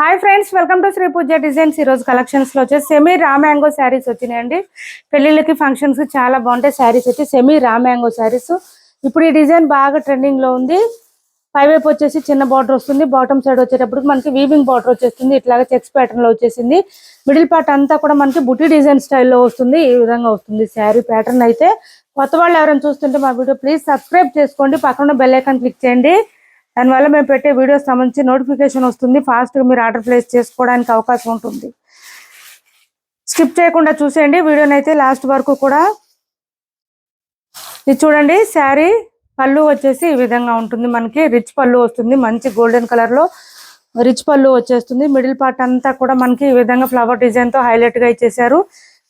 Hi friends welcome to Sri Pooja Designs. ఈ రోజు కలెక్షన్స్లో వచ్చేసి సెమీ రా మ్యాంగో శారీస్ వచ్చినాయండి. పెళ్ళిళ్ళకి ఫంక్షన్స్కి చాలా బాగుంటాయి శారీస్ వచ్చి సెమీ రా మ్యాంగో శారీస్. ఇప్పుడు ఈ డిజైన్ బాగా ట్రెండింగ్లో ఉంది. పై వైపు వచ్చేసి చిన్న బార్డర్ వస్తుంది. బాటమ్ సైడ్ వచ్చేటప్పుడు మనకి వీవింగ్ బార్డర్ వచ్చేస్తుంది. ఇట్లాగా చెక్స్ ప్యాటర్న్లో వచ్చేసింది. మిడిల్ పార్ట్ అంతా కూడా మనకి బుటీ డిజైన్ స్టైల్లో వస్తుంది. ఈ విధంగా వస్తుంది శారీ ప్యాటర్న్ అయితే. కొత్త వాళ్ళు ఎవరైనా చూస్తుంటే మా వీడియో ప్లీజ్ సబ్స్క్రైబ్ చేసుకోండి. పక్కన బెల్ ఐకాన్ క్లిక్ చేయండి. దానివల్ల మేము పెట్టే వీడియోస్ సంబంధించి నోటిఫికేషన్ వస్తుంది. ఫాస్ట్గా మీరు ఆర్డర్ ప్లేస్ చేసుకోవడానికి అవకాశం ఉంటుంది. స్కిప్ చేయకుండా చూసేయండి. వీడియోని అయితే లాస్ట్ వరకు కూడా ఇది చూడండి. శారీ పళ్ళు వచ్చేసి ఈ విధంగా ఉంటుంది. మనకి రిచ్ పళ్ళు వస్తుంది. మంచి గోల్డెన్ కలర్లో రిచ్ పళ్ళు వచ్చేస్తుంది. మిడిల్ పార్ట్ అంతా కూడా మనకి ఈ విధంగా ఫ్లవర్ డిజైన్తో ఇచ్చేసారు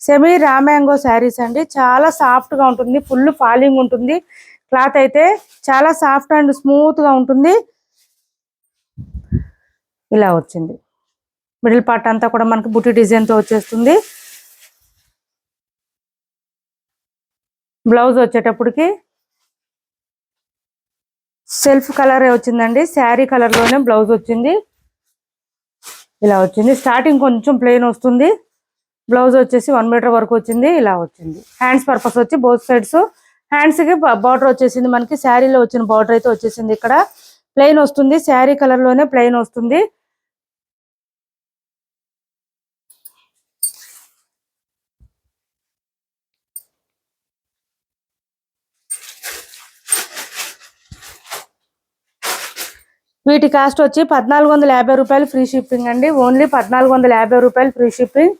సెమీ రామ్యాంగో శారీస్ అండి. చాలా సాఫ్ట్గా ఉంటుంది. ఫుల్ ఫాలింగ్ ఉంటుంది. క్లాత్ అయితే చాలా సాఫ్ట్ అండ్ స్మూత్గా ఉంటుంది. ఇలా వచ్చింది. మిడిల్ పార్ట్ అంతా కూడా మనకి బుట్టి డిజైన్తో వచ్చేస్తుంది. బ్లౌజ్ వచ్చేటప్పటికి సెల్ఫ్ కలర్ వచ్చిందండి. శారీ కలర్లోనే బ్లౌజ్ వచ్చింది. ఇలా వచ్చింది. స్టార్టింగ్ కొంచెం ప్లెయిన్ వస్తుంది. బ్లౌజ్ వచ్చేసి వన్ మీటర్ వరకు వచ్చింది. ఇలా వచ్చింది. హ్యాండ్స్ పర్పస్ వచ్చి బోత్ సైడ్స్ హ్యాండ్స్కి బార్డర్ వచ్చేసింది మనకి. శారీలో వచ్చిన బార్డర్ అయితే వచ్చేసింది ఇక్కడ. ప్లెయిన్ వస్తుంది. శారీ కలర్లోనే ప్లెయిన్ వస్తుంది. వీటి కాస్ట్ వచ్చి పద్నాలుగు వందల యాభై రూపాయలు ఫ్రీ షిప్పింగ్ అండి. ఓన్లీ పద్నాలుగు వందల యాభై రూపాయలు ఫ్రీ షిప్పింగ్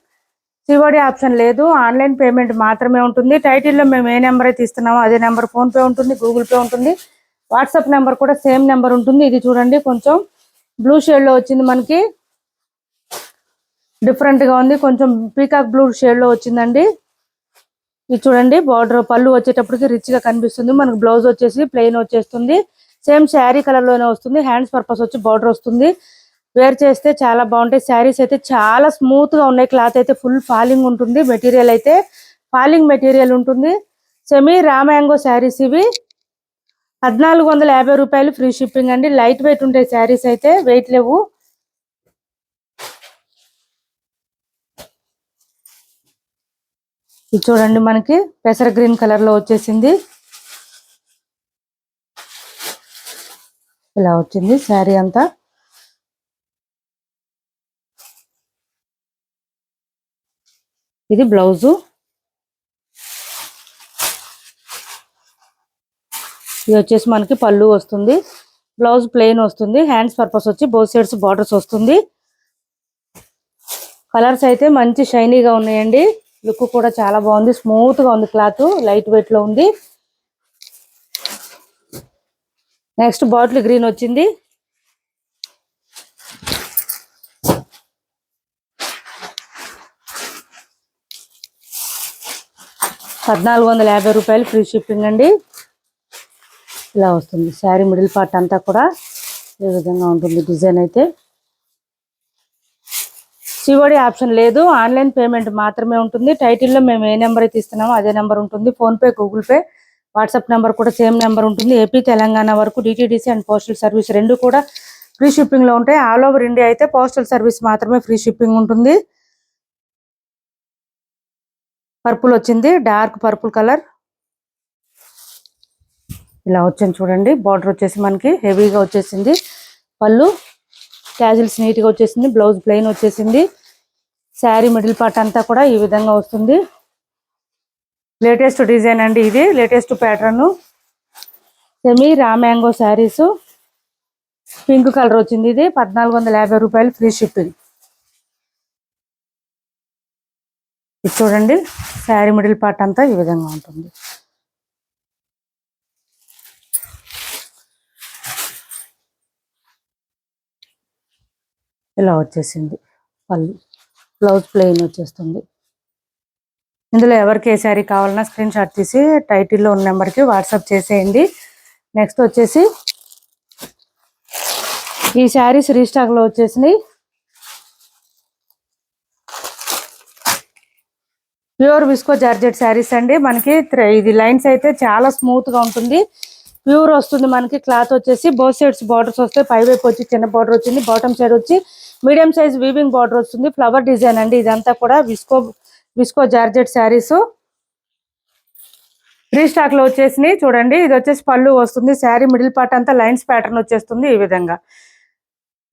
సిఓడి ఆప్షన్ లేదు. ఆన్లైన్ పేమెంట్ మాత్రమే ఉంటుంది. టైటిల్లో మేము ఏ నెంబర్ అయితే ఇస్తున్నామో అదే నెంబర్ ఫోన్ పే ఉంటుంది గూగుల్ పే ఉంటుంది. వాట్సాప్ నెంబర్ కూడా సేమ్ నెంబర్ ఉంటుంది. ఇది చూడండి కొంచెం బ్లూ షేడ్లో వచ్చింది మనకి. డిఫరెంట్గా ఉంది. కొంచెం పీకాక్ బ్లూ షేడ్లో వచ్చిందండి. ఇది చూడండి బార్డర్ పళ్ళు వచ్చేటప్పటికి రిచ్గా కనిపిస్తుంది. మనకి బ్లౌజ్ వచ్చేసి ప్లెయిన్ వచ్చేస్తుంది. సేమ్ శారీ కలర్లోనే వస్తుంది. హ్యాండ్స్ పర్పస్ వచ్చి బార్డర్ వస్తుంది. వేర్ చేస్తే చాలా బాగుంటాయి. శారీస్ అయితే చాలా స్మూత్గా ఉన్నాయి. క్లాత్ అయితే ఫుల్ ఫాలింగ్ ఉంటుంది. మెటీరియల్ అయితే ఫాలింగ్ మెటీరియల్ ఉంటుంది. సెమీ రామ్యాంగో శారీస్ ఇవి. పద్నాలుగు వందల యాభై రూపాయలు ఫ్రీ షిప్పింగ్ అండి. లైట్ వెయిట్ ఉంటాయి శారీస్ అయితే. వెయిట్ లేవు. ఇది చూడండి మనకి. పెసర గ్రీన్ కలర్లో వచ్చేసింది. ఇలా వచ్చింది శారీ అంతా. ఇది బ్లౌజు. ఇది వచ్చేసి మనకి పళ్ళు వస్తుంది. బ్లౌజ్ ప్లెయిన్ వస్తుంది. హ్యాండ్స్ పర్పస్ వచ్చి బోత్ సైడ్స్ బార్డర్స్ వస్తుంది. కలర్స్ అయితే మంచి షైనీగా ఉన్నాయండి. లుక్ కూడా చాలా బాగుంది. స్మూత్గా ఉంది క్లాత్. లైట్ వెయిట్లో ఉంది. నెక్స్ట్ బాటిల్ గ్రీన్ వచ్చింది. పద్నాలుగు వందల యాభై రూపాయలు ఫ్రీ షిప్పింగ్ అండి. ఇలా వస్తుంది. శారీ మిడిల్ పార్ట్ అంతా కూడా ఈ విధంగా ఉంటుంది డిజైన్ అయితే. సిఓడి ఆప్షన్ లేదు. ఆన్లైన్ పేమెంట్ మాత్రమే ఉంటుంది. టైటిల్లో మేము ఏ నెంబర్ అయితే ఇస్తున్నామో అదే నెంబర్ ఉంటుంది. PhonePe Google Pay WhatsApp number కూడా సేమ్ నెంబర్ ఉంటుంది. ఏపీ తెలంగాణ వరకు డిటీడీసీ అండ్ పోస్టల్ సర్వీస్ రెండు కూడా ఫ్రీ షిప్పింగ్లో ఉంటాయి. ఆల్ ఓవర్ ఇండియా అయితే పోస్టల్ సర్వీస్ మాత్రమే ఫ్రీ షిప్పింగ్ ఉంటుంది. పర్పుల్ వచ్చింది. Dark purple colour. ఇలా వచ్చింది చూడండి. బార్డర్ వచ్చేసి మనకి హెవీగా వచ్చేసింది. పళ్ళు క్యాజువల్స్ నీట్గా వచ్చేసింది. బ్లౌజ్ ప్లెయిన్ వచ్చేసింది. శారీ మిడిల్ పార్ట్ అంతా కూడా ఈ విధంగా వస్తుంది. లేటెస్ట్ డిజైన్ అండి ఇది. Latest pattern. Semi raw mango saris. Pink colour వచ్చింది ఇది. పద్నాలుగు వందల యాభై రూపాయలు ఫ్రీ షిప్పింగ్. ఇది చూడండి. శారీ మిడిల్ పార్ట్ అంతా ఈ విధంగా ఉంటుంది. ఇలా వచ్చేసింది. పళ్ళు బ్లౌజ్ ప్లెయిన్ వచ్చేస్తుంది. ఇందులో ఎవరికి ఏ శారీ కావాలన్నా స్క్రీన్ షాట్ తీసి టైటిల్లో ఉన్న నెంబర్కి వాట్సాప్ చేసేయండి. నెక్స్ట్ వచ్చేసి ఈ శారీస్ రీస్టాక్లో వచ్చేసినాయి. ప్యూర్ విస్కో జార్జెట్ శారీస్ అండి. మనకి ఇది లైన్స్ అయితే చాలా స్మూత్గా ఉంటుంది. ప్యూర్ వస్తుంది మనకి క్లాత్ వచ్చేసి. బోత్ సైడ్స్ బార్డర్స్ వస్తాయి పై వైపు వచ్చి చిన్న బార్డర్ వచ్చింది బాటమ్ సైడ్ వచ్చి మీడియం సైజ్ వీవింగ్ బార్డర్ వస్తుంది. ఫ్లవర్ డిజైన్ అండి. ఇదంతా కూడా viscose viscose georgette saris. Three లో వచ్చేసినాయి. చూడండి. ఇది వచ్చేసి పళ్ళు వస్తుంది. శారీ మిడిల్ పార్ట్ అంతా లైన్స్ ప్యాటర్న్ వచ్చేస్తుంది ఈ విధంగా.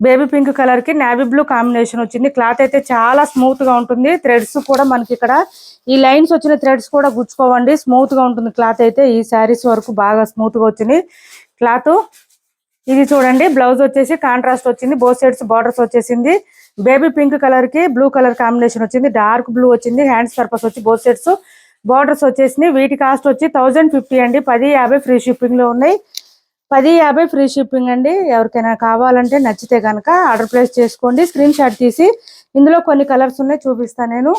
బేబీ పింక్ కలర్కి నావీ బ్లూ కాంబినేషన్ వచ్చింది. క్లాత్ అయితే చాలా స్మూత్గా ఉంటుంది. థ్రెడ్స్ కూడా మనకి ఇక్కడ ఈ లైన్స్ వచ్చిన థ్రెడ్స్ కూడా గుచ్చుకోవండి. స్మూత్గా ఉంటుంది క్లాత్ అయితే. ఈ శారీస్ వరకు బాగా స్మూత్గా వచ్చింది. క్లాత్ ఇది చూడండి. బ్లౌజ్ వచ్చేసి కాంట్రాస్ట్ వచ్చింది. బోత్ సైడ్స్ బార్డర్స్ వచ్చేసింది. బేబీ పింక్ కలర్కి బ్లూ కలర్ కాంబినేషన్ వచ్చింది. డార్క్ బ్లూ వచ్చింది. హ్యాండ్స్ పర్పస్ వచ్చి బోత్ సైడ్స్ బార్డర్స్ వచ్చేసినాయి. వీటి కాస్ట్ వచ్చి థౌజండ్ ఫిఫ్టీ అండి. పది యాభై ఫ్రీ షిప్పింగ్లో ఉన్నాయి. పది యాభై ఫ్రీ షిప్పింగ్ అండి. ఎవరికైనా కావాలంటే నచ్చితే కనుక ఆర్డర్ ప్లేస్ చేసుకోండి. స్క్రీన్ షాట్ తీసి ఇందులో కొన్ని కలర్స్ ఉన్నాయి చూపిస్తాను నేను.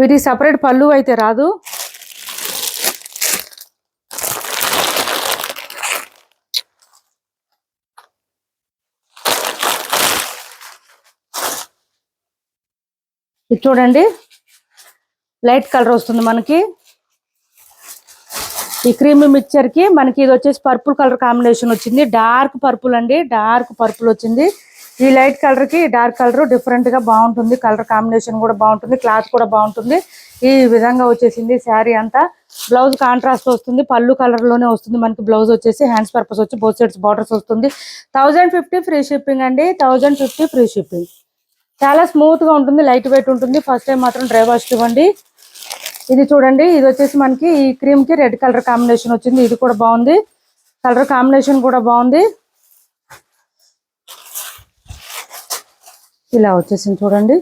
వీటికి సపరేట్ పళ్ళు అయితే రాదు. ఇది చూడండి. లైట్ కలర్ వస్తుంది మనకి. ఈ క్రీమ్ మిక్చర్కి మనకి ఇది వచ్చేసి పర్పుల్ కలర్ కాంబినేషన్ వచ్చింది. డార్క్ పర్పుల్ అండి. డార్క్ పర్పుల్ వచ్చింది. ఈ లైట్ కలర్కి డార్క్ కలర్ డిఫరెంట్గా బాగుంటుంది. కలర్ కాంబినేషన్ కూడా బాగుంటుంది. క్లాత్ కూడా బాగుంటుంది. ఈ విధంగా వచ్చేసింది శారీ అంతా. బ్లౌజ్ కాంట్రాస్ట్ వస్తుంది. పళ్ళు కలర్లోనే వస్తుంది మనకి. బ్లౌజ్ వచ్చేసి హ్యాండ్స్ పర్పస్ వచ్చి బోత్ సైడ్స్ బార్డర్స్ వస్తుంది. థౌజండ్ ఫిఫ్టీ ఫ్రీ షిప్పింగ్ అండి. Thousand fifty free shipping. చాలా స్మూత్గా ఉంటుంది. లైట్ వెయిట్ ఉంటుంది. ఫస్ట్ టైం మాత్రం డ్రై ఇవ్వండి. ఇది చూడండి ఇది వచ్చేసి మనకి ఈ క్రీమ్కి రెడ్ కలర్ కాంబినేషన్ వచ్చింది. ఇది కూడా బాగుంది. కలర్ కాంబినేషన్ కూడా బాగుంది. ఇలా వచ్చేసింది చూడండి.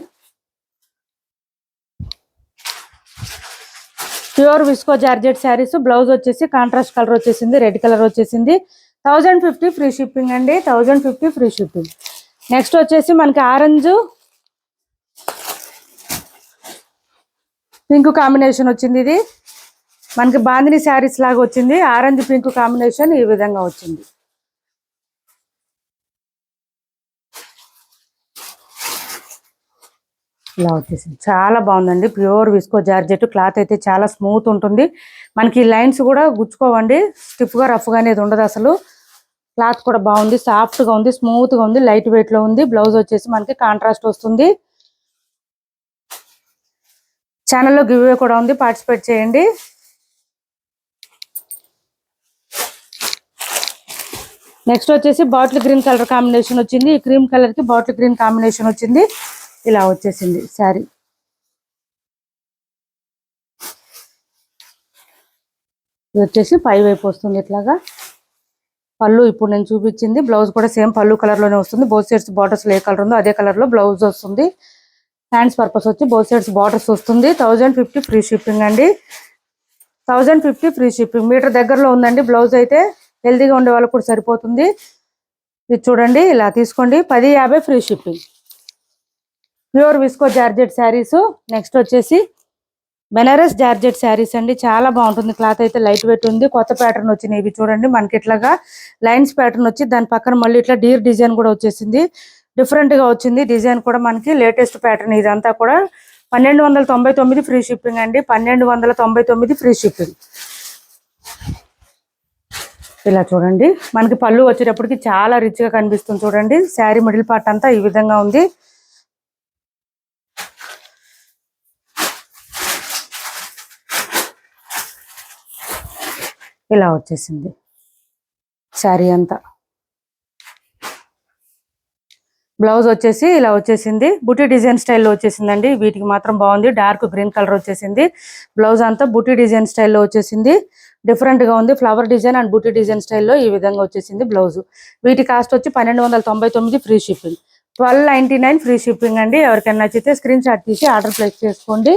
Pure viscose georgette saris blouse వచ్చేసి కాంట్రాస్ట్ కలర్ వచ్చేసింది రెడ్ కలర్ వచ్చేసింది. థౌజండ్ ఫిఫ్టీ ఫ్రీ షిప్పింగ్ అండి. Thousand fifty free shipping next వచ్చేసి మనకి ఆరెంజ్ పింక్ కాంబినేషన్ వచ్చింది ఇది. మనకి బాందిని శారీస్ లాగా వచ్చింది. ఆరెంజ్ పింక్ కాంబినేషన్ ఈ విధంగా వచ్చింది. ఇలా వచ్చేసింది. చాలా బాగుందండి. Pure viscose georgette. క్లాత్ అయితే చాలా స్మూత్ ఉంటుంది. మనకి లైన్స్ కూడా గుచ్చుకోవండి. స్టిఫ్గా రఫ్గా అనేది ఉండదు అసలు. క్లాత్ కూడా బాగుంది. సాఫ్ట్గా ఉంది స్మూత్గా ఉంది లైట్ వెయిట్లో ఉంది. బ్లౌజ్ వచ్చేసి మనకి కాంట్రాస్ట్ వస్తుంది. ఛానల్లో గివ్వే కూడా ఉంది. పార్టిసిపేట్ చేయండి. నెక్స్ట్ వచ్చేసి బాటిల్ గ్రీన్ కలర్ కాంబినేషన్ వచ్చింది. ఈ క్రీమ్ కలర్కి బాటిల్ గ్రీన్ కాంబినేషన్ వచ్చింది. ఇలా వచ్చేసింది శారీ. ఇది వచ్చేసి పై వైపు వస్తుంది ఇట్లాగా. పళ్ళు ఇప్పుడు నేను చూపించింది. బ్లౌజ్ కూడా సేమ్ పళ్ళు కలర్లోనే వస్తుంది. బోత్ సైడ్స్ బార్డర్స్ ఏ కలర్ ఉందో అదే కలర్లో బ్లౌజ్ వస్తుంది. హ్యాండ్స్ పర్పస్ వచ్చి బోత్ సైడ్స్ బార్డర్స్ వస్తుంది. థౌజండ్ ఫిఫ్టీ ఫ్రీ షిప్పింగ్ అండి. Thousand fifty free shipping metre దగ్గరలో ఉందండి. బ్లౌజ్ అయితే హెల్తీగా ఉండే వాళ్ళకి కూడా సరిపోతుంది. ఇది చూడండి ఇలా తీసుకోండి. పది యాభై free shipping pure viscose georgette saris next వచ్చేసి బెనారస్ జార్జెట్ శారీస్ అండి. చాలా బాగుంటుంది. క్లాత్ అయితే లైట్ వెయిట్ ఉంది. కొత్త ప్యాటర్న్ వచ్చినాయి ఇవి చూడండి. మనకి ఇట్లాగా లైన్స్ ప్యాటర్న్ వచ్చి దాని పక్కన మళ్ళీ ఇట్లా డీర్ డిజైన్ కూడా వచ్చేసింది. డిఫరెంట్గా వచ్చింది. డిజైన్ కూడా మనకి లేటెస్ట్ ప్యాటర్న్ ఇదంతా కూడా పన్నెండు వందల తొంభై తొమ్మిది ఫ్రీ షిప్పింగ్ అండి. పన్నెండు వందల తొంభై తొమ్మిది ఫ్రీ షిప్పింగ్. ఇలా చూడండి. మనకి పళ్ళు వచ్చేటప్పటికి చాలా రిచ్గా కనిపిస్తుంది చూడండి. శారీ మిడిల్ పార్ట్ అంతా ఈ విధంగా ఉంది. ఇలా వచ్చేసింది. శారీ అంతా. బ్లౌజ్ వచ్చేసి ఇలా వచ్చేసింది. బుటీ డిజైన్ స్టైల్లో వచ్చేసిందండి. వీటికి మాత్రం బాగుంది. డార్క్ గ్రీన్ కలర్ వచ్చేసింది. బ్లౌజ్ అంతా బుటీ డిజైన్ స్టైల్లో వచ్చేసింది. డిఫరెంట్గా ఉంది. Flower design and buti design స్టైల్లో ఈ విధంగా వచ్చేసింది బ్లౌజ్. వీటి కాస్ట్ వచ్చి పన్నెండు వందల తొంభై తొమ్మిది free shipping. Twelve ninety nine free shipping అండి. ఎవరికైనా నచ్చితే స్క్రీన్ షాట్ తీసి ఆర్డర్ ప్లేస్ చేసుకోండి.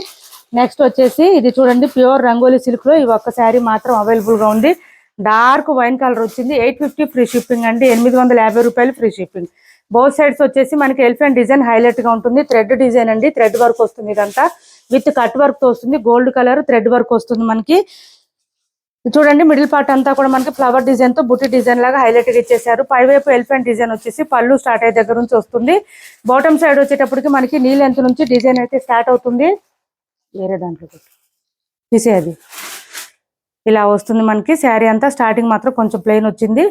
నెక్స్ట్ వచ్చేసి ఇది చూడండి. ప్యూర్ రంగోలీ సిల్క్లో ఈ ఒక్క శారీ మాత్రం అవైలబుల్గా ఉంది. డార్క్ వైన్ కలర్ వచ్చింది. ఎయిట్ ఫిఫ్టీ ఫ్రీ షిప్పింగ్ అండి. ఎనిమిది వందల యాభై రూపాయలు ఫ్రీ షిప్పింగ్. బోత్ సైడ్స్ వచ్చేసి మనకి ఎలిఫెంట్ డిజైన్ హైలైట్గా ఉంటుంది. థ్రెడ్ డిజైన్ అండి. థ్రెడ్ వర్క్ వస్తుంది ఇదంతా. విత్ కట్ వర్క్తో వస్తుంది. గోల్డ్ కలర్ థ్రెడ్ వర్క్ వస్తుంది మనకి. చూడండి మిడిల్ పార్ట్ అంతా కూడా మనకి ఫ్లవర్ డిజైన్తో బుట్టి డిజైన్ లాగా హైలైట్గా ఇచ్చేసారు పై వైపు ఎలిఫెంట్ డిజైన్ వచ్చేసి పళ్ళు స్టార్ట్ అయ్యే దగ్గర నుంచి వస్తుంది. బాటమ్ సైడ్ వచ్చేటప్పటికి మనకి నీ లెంత్ నుంచి డిజైన్ అయితే స్టార్ట్ అవుతుంది. వేరే దాంట్లో తీసేది ఇలా వస్తుంది మనకి. శారీ అంతా స్టార్టింగ్ మాత్రం కొంచెం ప్లెయిన్ వచ్చింది.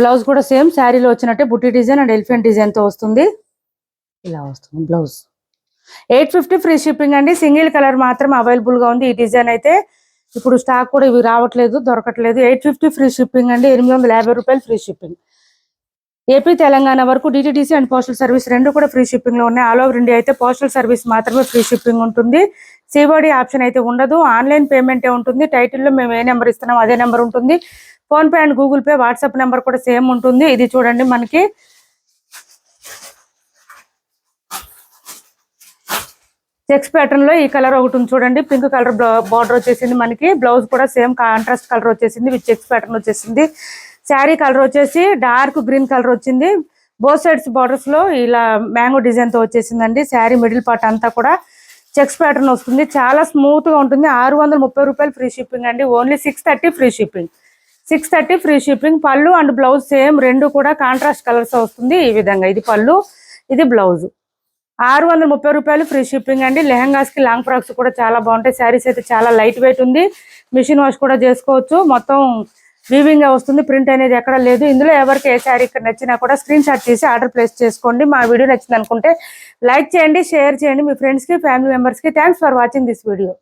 బ్లౌజ్ కూడా సేమ్ శారీలో వచ్చినట్టే బుట్టి డిజైన్ అండ్ ఎలిఫెంట్ డిజైన్తో వస్తుంది. ఇలా వస్తుంది blouse. Eight fifty free shipping అండి. సింగిల్ కలర్ మాత్రం అవైలబుల్గా ఉంది. ఈ డిజైన్ అయితే ఇప్పుడు స్టాక్ కూడా ఇవి రావట్లేదు దొరకట్లేదు. ఎయిట్ ఫిఫ్టీ ఫ్రీ షిప్పింగ్ అండి. ఎనిమిది వందల యాభై రూపాయలు ఫ్రీ షిప్పింగ్. ఏపీ తెలంగాణ వరకు డిటిడిసి అండ్ పోస్టల్ సర్వీస్ రెండు కూడా ఫ్రీ షిప్పింగ్లో ఉన్నాయి. ఆల్ ఓవర్ ఇండియా అయితే పోస్టల్ సర్వీస్ మాత్రమే ఫ్రీ షిప్పింగ్ ఉంటుంది. సిఓడి ఆప్షన్ అయితే ఉండదు. ఆన్లైన్ పేమెంటే ఉంటుంది. టైటిల్లో మేము ఏ నెంబర్ ఇస్తున్నాం అదే నెంబర్ ఉంటుంది. PhonePe and Google Pay WhatsApp number కూడా సేమ్ ఉంటుంది. ఇది చూడండి మనకి. చెక్స్ ప్యాటర్న్లో ఈ కలర్ ఒకటి ఉంది చూడండి. పింక్ కలర్ బార్డర్ వచ్చేసింది మనకి. బ్లౌజ్ కూడా సేమ్ కాంట్రాస్ట్ కలర్ వచ్చేసింది విత్ చెక్స్ ప్యాటర్న్ వచ్చేసింది. శారీ కలర్ వచ్చేసి డార్క్ గ్రీన్ కలర్ వచ్చింది. బోత్ సైడ్స్ బార్డర్స్లో ఇలా మ్యాంగో డిజైన్తో వచ్చేసిందండి. శారీ మిడిల్ పార్ట్ అంతా కూడా చెక్స్ ప్యాటర్న్ వస్తుంది. చాలా స్మూత్గా ఉంటుంది. ఆరు వందల ముప్పై రూపాయలు ఫ్రీ షిప్పింగ్ అండి. Only six thirty free shipping six thirty free shipping పళ్ళు అండ్ బ్లౌజ్ సేమ్ రెండు కూడా కాంట్రాస్ట్ కలర్స్ వస్తుంది ఈ విధంగా. ఇది పళ్ళు ఇది బ్లౌజ్. ఆరు వందల ముప్పై రూపాయలు ఫ్రీ షిప్పింగ్ అండి. లెహంగాస్కి లాంగ్ ఫ్రాక్స్ కూడా చాలా బాగుంటాయి. శారీస్ అయితే చాలా లైట్ వెయిట్ ఉంది. మిషన్ వాష్ కూడా చేసుకోవచ్చు. మొత్తం వీవింగ్గా వస్తుంది. ప్రింట్ అనేది ఎక్కడ లేదు. ఇందులో ఎవరికి ఏ శారీ ఇక్కడ నచ్చినా కూడా స్క్రీన్ షాట్ తీసి ఆర్డర్ ప్లేస్ చేసుకోండి. మా వీడియో నచ్చింది అనుకుంటే లైక్ చేయండి షేర్ చేయండి. మీ ఫ్రెండ్స్కి ఫ్యామిలీ మెంబర్స్కి thanks for watching this video.